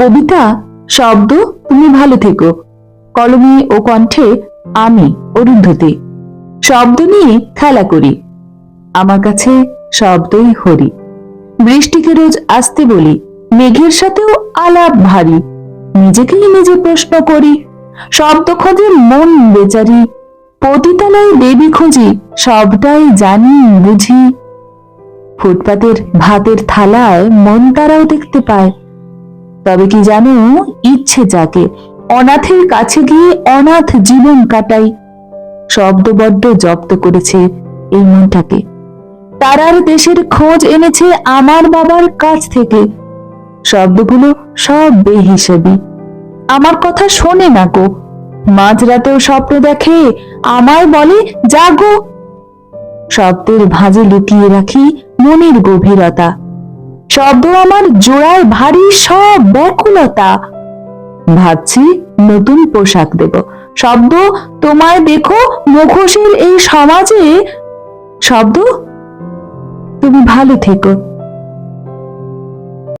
কবিতা, শব্দ, তুমি ভালো থেকো। কলমে ও কণ্ঠে আমি, অরুন্ধতী। শব্দ নিয়ে খেলা করি। আমার কাছে শব্দই হরি। বৃষ্টিকে রোজ আসতে বলি, মেঘের সাথেও আলাপ ভারী। নিজেকেই নিজে প্রশ্ন করি, শব্দ খোঁজে মন বেচারি। পতিতালয় দেবী খুঁজি, সবটাই জানি, বুঝি। ফুটপাতের ভাতের থালায় মন তারাও দেখতে পায়। তবে কি জানো, ইচ্ছে যাকে অনাথের কাছে গিয়ে অনাথ জীবন কাটাই। শব্দবদ্ধ জব্দ করেছে এই মনটাকে। তারার দেশের খোঁজ এনেছে আমার বাবার কাছ থেকে। শব্দগুলো সব বেহিসাবি। আমার কথা শোনে না গো। মাঝরাতেও স্বপ্ন দেখে, আমায় বলে, জাগো। শব্দের ভাঁজে লুকিয়ে রাখি মনের গভীরতা। শব্দ আমার জোড়ায় ভারী সব ব্যাকুলতা। ভাবছি নতুন পোশাক দেব। শব্দ, তোমায় দেখো মুখোশের এই সমাজে। শব্দ, তুমি ভালো থেকো।